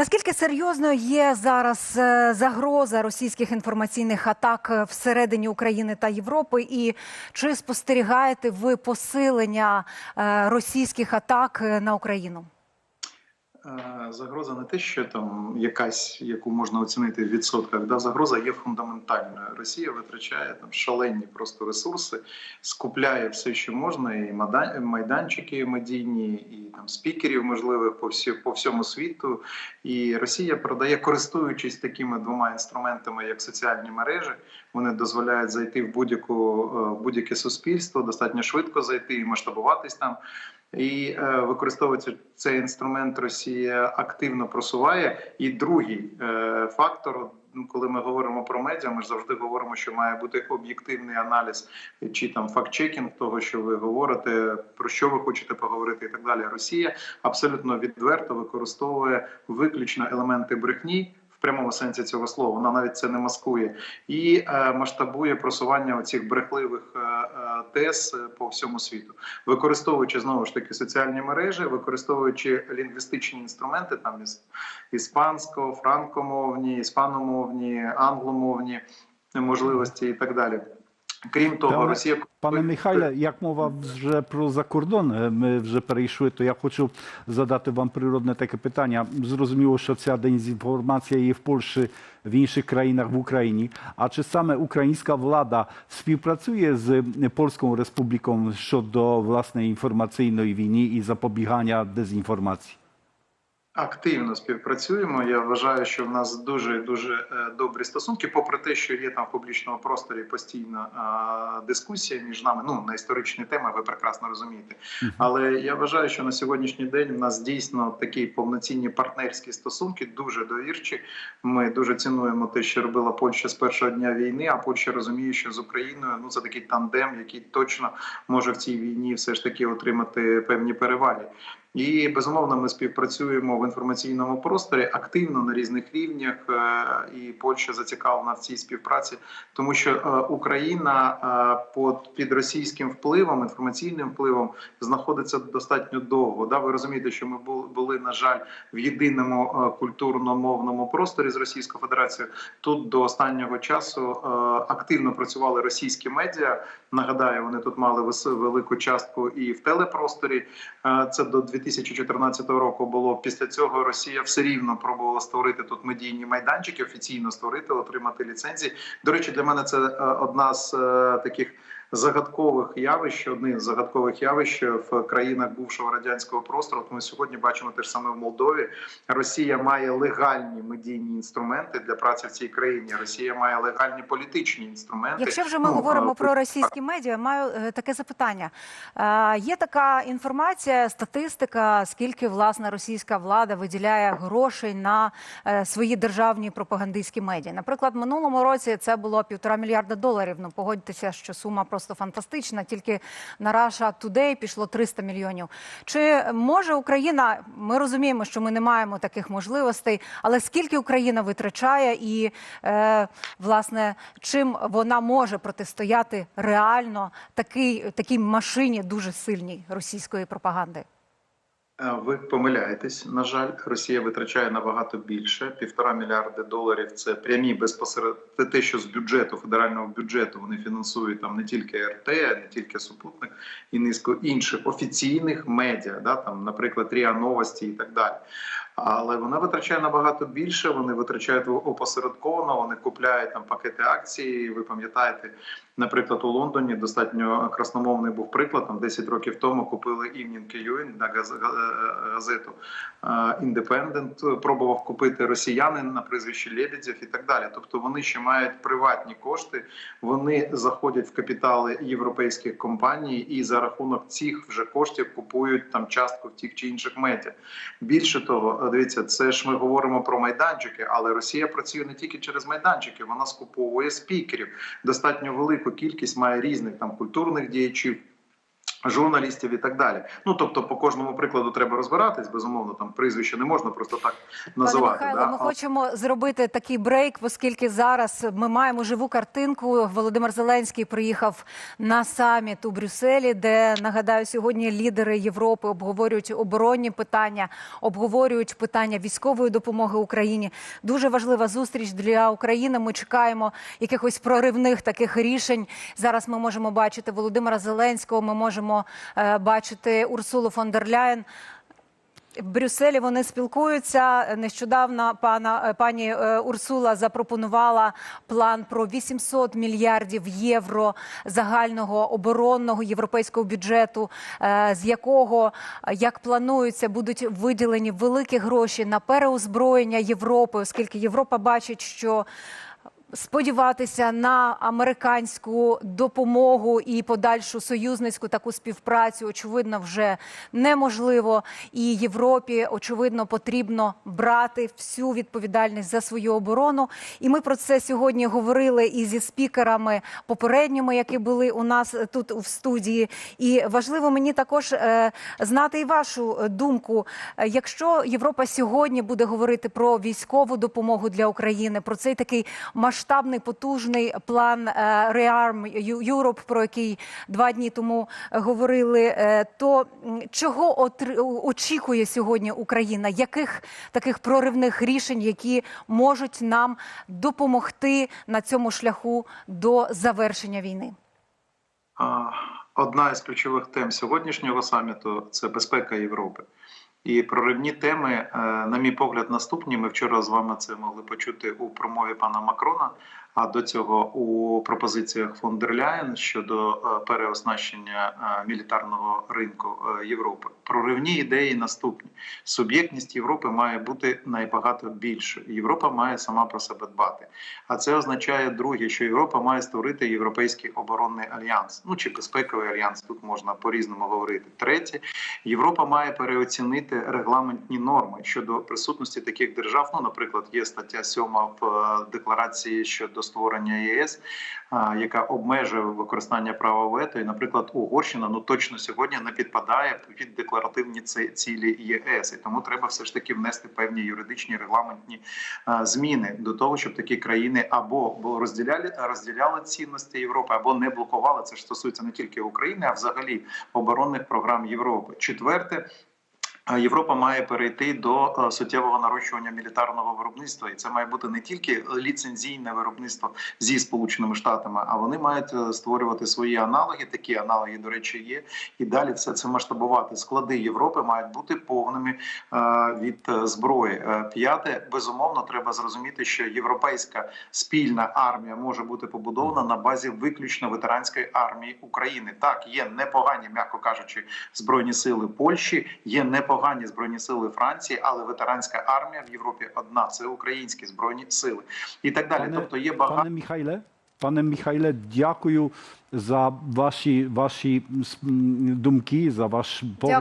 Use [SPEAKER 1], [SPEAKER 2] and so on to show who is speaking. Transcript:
[SPEAKER 1] Наскільки серйозною є зараз е, загроза російських інформаційних атак е, всередині України та Європи? І чи спостерігаєте ви посилення е, російських атак на Україну?
[SPEAKER 2] Е, Загроза не те, що там якась, яку можна оцінити в відсотках. Да, загроза є фундаментальною. Росія витрачає там шалені просто ресурси, скупляє все, що можна, і майданчики медійні, і там спікерів можливих по всі, по всьому світу. І Росія продає, користуючись такими двома інструментами, як соціальні мережі. Вони дозволяють зайти в будь-яку е, будь-яке суспільство, достатньо швидко зайти і масштабуватись там. І е, використовується цей інструмент, Росія активно просуває. І другий е, фактор, ну, коли ми говоримо про медіа, ми ж завжди говоримо, що має бути об'єктивний аналіз чи там факт-чекінг того, що ви говорите, про що ви хочете поговорити, і так далі. Росія абсолютно відверто використовує виключно елементи брехні. В прямому сенсі цього слова вона навіть це не маскує і е, масштабує просування оцих брехливих е, тез е, по всьому світу, використовуючи знову ж таки соціальні мережі, використовуючи лінгвістичні інструменти, там іс- іспансько, франкомовні, іспаномовні, англомовні можливості і так далі. Крім того,
[SPEAKER 3] Та,
[SPEAKER 2] Росія
[SPEAKER 3] Пане Михайле, як мова вже про закордон, е, ми вже перейшли, то я хочу задати вам природне таке питання. Зрозуміло, що ця дезінформація є в Польщі, в інших країнах в Україні. А чи саме українська влада співпрацює з Польською Республікою щодо власної інформаційної війни і запобігання дезінформації?
[SPEAKER 2] Активно співпрацюємо. Я вважаю, що в нас дуже дуже е, добрі стосунки, попри те, що є там в публічному просторі постійна дискусія між нами. Ну на історичні теми, ви прекрасно розумієте. Але я вважаю, що на сьогоднішній день в нас дійсно такі повноцінні партнерські стосунки, дуже довірчі. Ми дуже цінуємо те, що робила Польща з першого дня війни. А Польща розуміє, що з Україною ну це такий тандем, який точно може в цій війні все ж таки отримати певні переваги. І безумовно ми співпрацюємо в інформаційному просторі активно на різних рівнях. е, І Польща зацікавлена в цій співпраці, тому що е, Україна е, під, російським впливом, інформаційним впливом, знаходиться достатньо довго. Да, ви розумієте, що ми були, на жаль в єдиному культурно-мовному просторі з Російською Федерацією. Тут до останнього часу активно працювали російські медіа. Нагадаю, вони тут мали велику частку і в телепросторі. Це до 2014 року було. Після цього Росія все рівно пробувала створити тут медійні майданчики, офіційно створити, отримати ліцензії. До речі, для мене це е, одна з е, таких. Загадкових явищ, одне з загадкових явищ в країнах бувшого радянського простору. От Ми сьогодні бачимо те ж саме в Молдові. Росія має легальні медійні інструменти для праці в цій країні. Росія має легальні політичні інструменти.
[SPEAKER 1] Якщо вже ми
[SPEAKER 2] Ну,
[SPEAKER 1] говоримо
[SPEAKER 2] а,
[SPEAKER 1] про російські медіа, маю е, таке запитання. Е, Є така інформація, статистика, скільки власне російська влада виділяє грошей на е, свої державні пропагандистські медіа. Наприклад, минулому році це було півтора мільярда доларів. Ну погодьтеся, що сума просто фантастична. Тільки на Russia Today пішло 300 мільйонів. Чи може Україна? Ми розуміємо, що ми не маємо таких можливостей, але скільки Україна витрачає і е, власне чим вона може протистояти реально такій, такій машині дуже сильній російської пропаганди?
[SPEAKER 2] Е, Ви помиляєтесь. На жаль, Росія витрачає набагато більше. Півтора мільярди доларів це прямі безпосередньо те, що з бюджету федерального бюджету вони фінансують там не тільки РТ, не тільки супутник і низку інших офіційних медіа, да там, наприклад, Ріа Новості і так далі. Але вона витрачає набагато більше. Вони витрачають опосередковано, вони купляють там пакети акцій. Ви пам'ятаєте, наприклад, у Лондоні достатньо красномовний був приклад. Там 10 років тому купили Evening Kiyun, на газ- га- газету е, Independent, пробував купити росіянин на прізвище Лебедєв і так далі. Тобто вони ще мають приватні кошти, вони заходять в капітали європейських компаній і за рахунок цих вже коштів купують там частку в тих чи інших медіа. Більше того, дивіться, це ж ми говоримо про майданчики, але Росія працює не тільки через майданчики, вона скуповує спікерів. Достатньо велику кількість має різних там культурних діячів. Журналістів і так далі. Ну тобто, по кожному прикладу треба розбиратись. Безумовно, там прізвище не можна просто так називати.
[SPEAKER 1] Пане Михайло,
[SPEAKER 2] да?
[SPEAKER 1] ми
[SPEAKER 2] А-
[SPEAKER 1] хочемо зробити такий брейк, оскільки зараз ми маємо живу картинку. Володимир Зеленський приїхав на саміт у Брюсселі, де нагадаю, сьогодні лідери Європи обговорюють оборонні питання, обговорюють питання військової допомоги Україні. Дуже важлива зустріч для України. Ми чекаємо якихось проривних таких рішень. Зараз ми можемо бачити Володимира Зеленського. Ми можемо е, бачити Урсулу фон дер Ляєн. В Брюсселі вони спілкуються. Нещодавно пана е, пані е, Урсула запропонувала план про 800 мільярдів євро загального оборонного європейського бюджету, з якого як планується, будуть виділені великі гроші на переозброєння Європи, оскільки Європа бачить, що Сподіватися на американську допомогу і подальшу союзницьку таку співпрацю очевидно вже неможливо. І Європі очевидно потрібно брати всю відповідальність за свою оборону. І ми про це сьогодні говорили і зі спікерами попередніми, які були у нас тут в студії. І важливо мені також е, знати і вашу думку. Якщо Європа сьогодні буде говорити про військову допомогу для України, про цей такий масштабний потужний план е, Rearm Europe, про який два дні тому говорили, е, то чого очікує сьогодні Україна? Яких таких проривних рішень, які можуть нам допомогти на цьому шляху до завершення війни?
[SPEAKER 2] Одна із ключових тем сьогоднішнього саміту це безпека Європи. І проривні теми, е, на мій погляд, наступні. Ми вчора з вами це могли почути у промові пана Макрона. А до цього у пропозиціях фон дер Ляєн щодо е, переоснащення е, мілітарного ринку е, Європи. Проривні ідеї наступні: суб'єктність Європи має бути найбагато більшою. Європа має сама про себе дбати. А це означає друге, що Європа має створити європейський оборонний альянс, ну чи безпековий альянс. Тут можна по різному говорити. Третє, Європа має переоцінити регламентні норми щодо присутності таких держав. Ну, наприклад, є стаття 7 в декларації щодо створення ЄС, яка обмежує використання права вето. І, наприклад, Угорщина ну точно сьогодні не підпадає під декларативні ці- цілі ЄС, і тому треба все ж таки внести певні юридичні регламентні зміни до того, щоб такі країни або розділяли розділяли цінності Європи, або не блокували. Це ж стосується не тільки України, а взагалі оборонних програм Європи. Четверте. Європа має перейти до е, суттєвого нарощування мілітарного виробництва, і це має бути не тільки ліцензійне виробництво зі сполученими штатами, а вони мають е, створювати свої аналоги. Такі аналоги, до речі, є. І далі все це масштабувати. Склади Європи мають бути повними е, від зброї. П'яте, безумовно, треба зрозуміти, що європейська спільна армія може бути побудована на базі виключно ветеранської армії України. Так, є непогані, м'яко кажучи, збройні сили Польщі, є непогані збройні сили Франції, але ветеранська армія в Європі одна це українські збройні сили і так далі. тобто є багато.
[SPEAKER 3] Пане Михайле, пане Михайле, дякую за ваші, ваші думки, за ваш погляд.